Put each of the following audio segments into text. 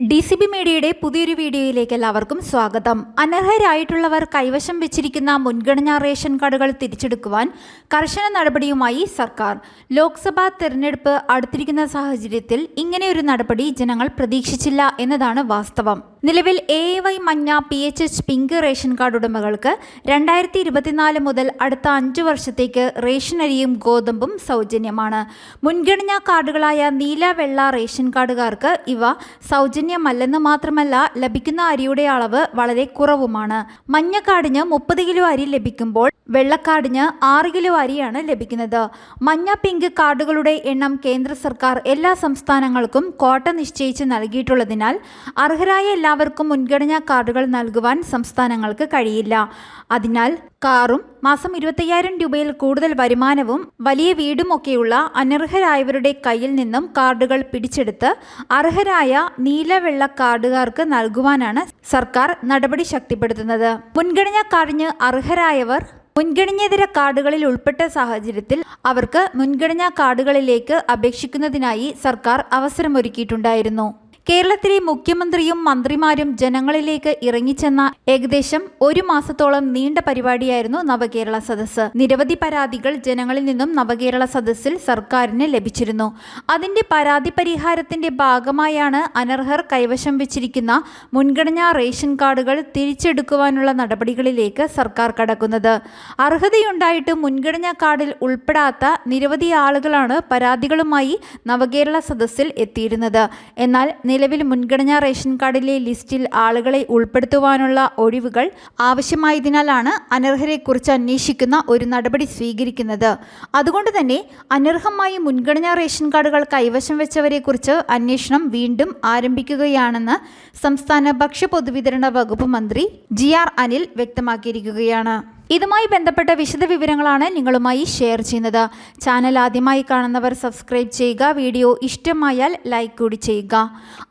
D C B മീഡിയയുടെ പുതിയൊരു വീഡിയോയിലേക്ക് എല്ലാവർക്കും സ്വാഗതം. അനർഹരായിട്ടുള്ളവർ കൈവശം വെച്ചിരിക്കുന്ന മുൻഗണനാ റേഷൻ കാർഡുകൾ തിരിച്ചെടുക്കുവാൻ കർശന നടപടിയുമായി സർക്കാർ. ലോക്സഭാ തെരഞ്ഞെടുപ്പ് അടുത്തിരിക്കുന്ന സാഹചര്യത്തിൽ ഇങ്ങനെയൊരു നടപടി ജനങ്ങൾ പ്രതീക്ഷിച്ചില്ല എന്നതാണ് വാസ്തവം. നിലവിൽ എ വൈ മഞ്ഞ P H H pink ration card ഉടമകൾക്ക് രണ്ടായിരത്തി ഇരുപത്തിനാല് മുതൽ അടുത്ത അഞ്ച് വർഷത്തേക്ക് റേഷൻ അരിയും ഗോതമ്പും സൗജന്യമാണ്. മുൻഗണനാ കാർഡുകളായ നീല വെള്ള റേഷൻ കാർഡുകാർക്ക് ഇവ സൗജന്യമല്ലെന്ന് മാത്രമല്ല ലഭിക്കുന്ന അരിയുടെ അളവ് വളരെ കുറവുമാണ്. മഞ്ഞക്കാടിന് മുപ്പത് കിലോ അരി ലഭിക്കുമ്പോൾ വെള്ളക്കാടിന് ആറ് കിലോ അരിയാണ് ലഭിക്കുന്നത്. മഞ്ഞ പിങ്ക് കാർഡുകളുടെ എണ്ണം കേന്ദ്ര സർക്കാർ എല്ലാ സംസ്ഥാനങ്ങൾക്കും കോട്ട നിശ്ചയിച്ച് നൽകിയിട്ടുള്ളതിനാൽ അർഹരായ എല്ലാവർക്കും മുൻഗണനാ കാർഡുകൾ നൽകുവാൻ സംസ്ഥാനങ്ങൾക്ക് കഴിയില്ല. അതിനാൽ കാറും മാസം ഇരുപത്തയ്യായിരം രൂപയിൽ കൂടുതൽ വരുമാനവും വലിയ വീടുമൊക്കെയുള്ള അനർഹരായവരുടെ കയ്യിൽ നിന്നും കാർഡുകൾ പിടിച്ചെടുത്ത് അർഹരായ നീലവെള്ള കാർഡുകാർക്ക് നൽകുവാനാണ് സർക്കാർ നടപടി ശക്തിപ്പെടുത്തുന്നത്. മുൻഗണനാ കാർഡിന് അർഹരായവർ മുൻഗണനേതര കാർഡുകളിൽ ഉൾപ്പെട്ട സാഹചര്യത്തിൽ അവർക്ക് മുൻഗണനാ കാർഡുകളിലേക്ക് അപേക്ഷിക്കുന്നതിനായി സർക്കാർ അവസരമൊരുക്കിയിട്ടുണ്ടായിരുന്നു. കേരളത്തിലെ മുഖ്യമന്ത്രിയും മന്ത്രിമാരും ജനങ്ങളിലേക്ക് ഇറങ്ങിച്ചെന്ന ഏകദേശം ഒരു മാസത്തോളം നീണ്ട പരിപാടിയായിരുന്നു നവകേരള സദസ്സ്. നിരവധി പരാതികൾ ജനങ്ങളിൽ നിന്നും നവകേരള സദസ്സിൽ സർക്കാരിന് ലഭിച്ചിരുന്നു. അതിന്റെ പരാതി പരിഹാരത്തിന്റെ ഭാഗമായാണ് അനർഹർ കൈവശം വെച്ചിരിക്കുന്ന മുൻഗണനാ റേഷൻ കാർഡുകൾ തിരിച്ചെടുക്കുവാനുള്ള നടപടികളിലേക്ക് സർക്കാർ കടക്കുന്നത്. അർഹതയുണ്ടായിട്ട് മുൻഗണനാ കാർഡിൽ ഉൾപ്പെടാത്ത നിരവധി ആളുകളാണ് പരാതികളുമായി നവകേരള സദസ്സിൽ എത്തിയിരുന്നത്. എന്നാൽ നിലവിൽ മുൻഗണനാ റേഷൻ കാർഡിലെ ലിസ്റ്റിൽ ആളുകളെ ഉൾപ്പെടുത്തുവാനുള്ള ഒഴിവുകൾ ആവശ്യമായതിനാലാണ് അനർഹരെക്കുറിച്ച് അന്വേഷിക്കുന്ന ഒരു നടപടി സ്വീകരിക്കുന്നത്. അതുകൊണ്ട് തന്നെ അനർഹമായി മുൻഗണനാ റേഷൻ കാർഡുകൾ കൈവശം വെച്ചവരെക്കുറിച്ച് അന്വേഷണം വീണ്ടും ആരംഭിക്കുകയാണെന്ന് സംസ്ഥാന ഭക്ഷ്യ പൊതുവിതരണ വകുപ്പ് മന്ത്രി ജി ആർ അനിൽ വ്യക്തമാക്കിയിരിക്കുകയാണ്. ഇതുമായി ബന്ധപ്പെട്ട വിശദ വിവരങ്ങളാണ് നിങ്ങളുമായി ഷെയർ ചെയ്യുന്നത്. ചാനൽ ആദ്യമായി കാണുന്നവർ സബ്സ്ക്രൈബ് ചെയ്യുക വീഡിയോ ഇഷ്ടമായാൽ ലൈക്ക് കൂടി ചെയ്യുക.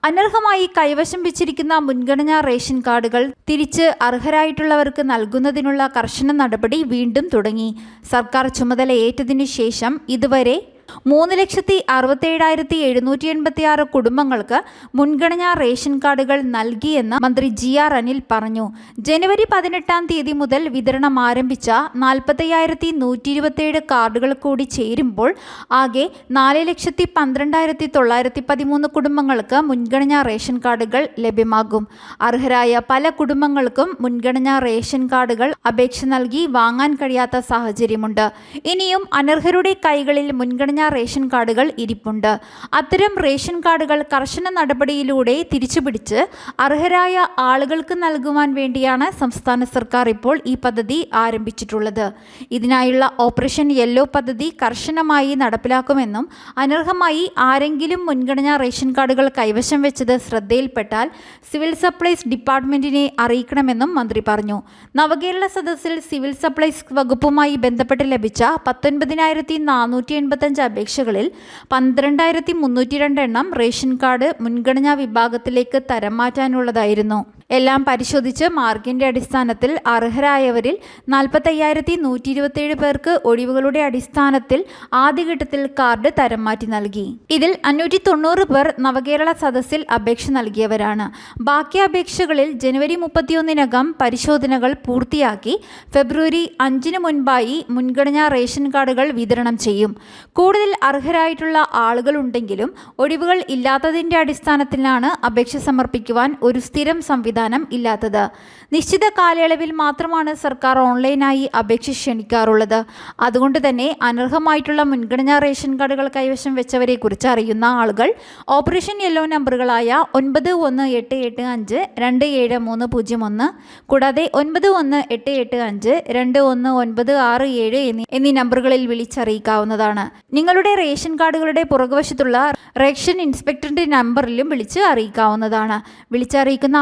അനർഹമായി കൈവശം വെച്ചിരിക്കുന്ന മുൻഗണനാ റേഷൻ കാർഡുകൾ തിരിച്ച് അർഹരായിട്ടുള്ളവർക്ക് നൽകുന്നതിനുള്ള കർശന നടപടി വീണ്ടും തുടങ്ങി. സർക്കാർ ചുമതല ഏറ്റതിനു ശേഷം ഇതുവരെ മൂന്ന് ലക്ഷത്തി അറുപത്തേഴായിരത്തി എഴുന്നൂറ്റി എൺപത്തി ആറ് കുടുംബങ്ങൾക്ക് മുൻഗണനാ റേഷൻ കാർഡുകൾ നൽകിയെന്ന് മന്ത്രി ജി ആർ അനിൽ പറഞ്ഞു. ജനുവരി പതിനെട്ടാം തീയതി മുതൽ വിതരണം ആരംഭിച്ച നാൽപ്പത്തയ്യായിരത്തി നൂറ്റി ഇരുപത്തിയേഴ് കാർഡുകൾ കൂടി ചേരുമ്പോൾ ആകെ നാല് ലക്ഷത്തി പന്ത്രണ്ടായിരത്തി തൊള്ളായിരത്തി പതിമൂന്ന് കുടുംബങ്ങൾക്ക് മുൻഗണനാ റേഷൻ കാർഡുകൾ ലഭ്യമാകും. അർഹരായ പല കുടുംബങ്ങൾക്കും മുൻഗണനാ റേഷൻ കാർഡുകൾ അപേക്ഷ നൽകി വാങ്ങാൻ കഴിയാത്ത സാഹചര്യമുണ്ട്. ഇനിയും അനർഹരുടെ കൈകളിൽ മുൻഗണന റേഷൻ കാർഡുകൾ ഇരിപ്പുണ്ട്. അത്തരം റേഷൻ കാർഡുകൾ കർശന നടപടിയിലൂടെ തിരിച്ചുപിടിച്ച് അർഹരായ ആളുകൾക്ക് നൽകുവാൻ വേണ്ടിയാണ് സംസ്ഥാന സർക്കാർ ഇപ്പോൾ ഈ പദ്ധതി ആരംഭിച്ചിട്ടുള്ളത്. ഇതിനായുള്ള ഓപ്പറേഷൻ യെല്ലോ പദ്ധതി കർശനമായി നടപ്പിലാക്കുമെന്നും അനർഹമായി ആരെങ്കിലും മുൻഗണനാ റേഷൻ കാർഡുകൾ കൈവശം വെച്ചത് ശ്രദ്ധയിൽപ്പെട്ടാൽ സിവിൽ സപ്ലൈസ് ഡിപ്പാർട്ട്മെന്റിനെ അറിയിക്കണമെന്നും മന്ത്രി പറഞ്ഞു. നവകേരള സദസ്സിൽ സിവിൽ സപ്ലൈസ് വകുപ്പുമായി ബന്ധപ്പെട്ട് ലഭിച്ച പത്തൊൻപതിനായിരത്തി നാനൂറ്റി എൺപത്തഞ്ച് അപേക്ഷകളിൽ പന്ത്രണ്ടായിരത്തി മുന്നൂറ്റി രണ്ട് എണ്ണം റേഷൻ കാർഡ് മുൻഗണനാ വിഭാഗത്തിലേക്ക് തരം മാറ്റാനുള്ളതായിരുന്നു. എല്ലാം പരിശോധിച്ച് മാർക്കിന്റെ അടിസ്ഥാനത്തിൽ അർഹരായവരിൽ നാൽപ്പത്തയ്യായിരത്തി നൂറ്റി ഇരുപത്തിയേഴ് പേർക്ക് ഒഴിവുകളുടെ അടിസ്ഥാനത്തിൽ ആദ്യഘട്ടത്തിൽ കാർഡ് തരം മാറ്റി നൽകി. ഇതിൽ അഞ്ഞൂറ്റി തൊണ്ണൂറ് പേർ നവകേരള സദസ്സിൽ അപേക്ഷ നൽകിയവരാണ്. ബാക്കി അപേക്ഷകളിൽ ജനുവരി മുപ്പത്തിയൊന്നിനകം പരിശോധനകൾ പൂർത്തിയാക്കി ഫെബ്രുവരി അഞ്ചിന് മുൻപായി മുൻഗണനാ റേഷൻ കാർഡുകൾ വിതരണം ചെയ്യും. കൂടുതൽ അർഹരായിട്ടുള്ള ആളുകളുണ്ടെങ്കിലും ഒഴിവുകൾ ഇല്ലാത്തതിന്റെ അടിസ്ഥാനത്തിലാണ് അപേക്ഷ സമർപ്പിക്കുവാൻ ഒരു സ്ഥിരം സംവിധാനം ഇല്ലാത്തത്. നിശ്ചിത കാലയളവിൽ മാത്രമാണ് സർക്കാർ ഓൺലൈനായി അപേക്ഷ ക്ഷണിക്കാറുള്ളത്. അതുകൊണ്ട് തന്നെ അനർഹമായിട്ടുള്ള മുൻഗണനാ റേഷൻ കാർഡുകൾ കൈവശം വെച്ചവരെ കുറിച്ച് അറിയുന്ന ആളുകൾ ഓപ്പറേഷൻ യെല്ലോ നമ്പറുകളായ ഒൻപത് ഒന്ന് എട്ട് എട്ട് അഞ്ച് രണ്ട് ഏഴ് മൂന്ന് പൂജ്യം ഒന്ന് കൂടാതെ ഒൻപത് ഒന്ന് എട്ട് എട്ട് അഞ്ച് രണ്ട് ഒന്ന് ഒൻപത് ആറ് ഏഴ് എന്നീ എന്നീ നമ്പറുകളിൽ വിളിച്ചറിയിക്കാവുന്നതാണ്. നിങ്ങളുടെ റേഷൻ കാർഡുകളുടെ പുറകുവശത്തുള്ള റേഷൻ ഇൻസ്പെക്ടറിന്റെ നമ്പറിലും വിളിച്ച് അറിയിക്കാവുന്നതാണ്. വിളിച്ചറിയിക്കുന്ന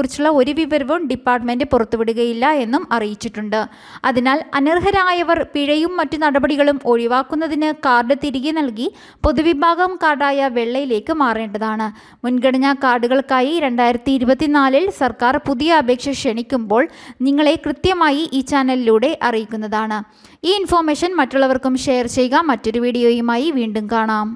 ആളുകളെക്കുറിച്ചുള്ള ഒരു വിവരവും ഡിപ്പാർട്ട്മെന്റ് പുറത്തുവിടുകയില്ല എന്നും അറിയിച്ചിട്ടുണ്ട്. അതിനാൽ അനർഹരായവർ പിഴയും മറ്റു നടപടികളും ഒഴിവാക്കുന്നതിന് കാർഡ് തിരികെ നൽകി പൊതുവിഭാഗം കാർഡായ വെള്ളയിലേക്ക് മാറേണ്ടതാണ്. മുൻഗണനാ കാർഡുകൾക്കായി രണ്ടായിരത്തി ഇരുപത്തിനാലിൽ സർക്കാർ പുതിയ അപേക്ഷ ക്ഷണിക്കുമ്പോൾ നിങ്ങളെ കൃത്യമായി ഈ ചാനലിലൂടെ അറിയിക്കുന്നതാണ്. ഈ ഇൻഫോർമേഷൻ മറ്റുള്ളവർക്കും ഷെയർ ചെയ്യുക. മറ്റൊരു വീഡിയോയുമായി വീണ്ടും കാണാം.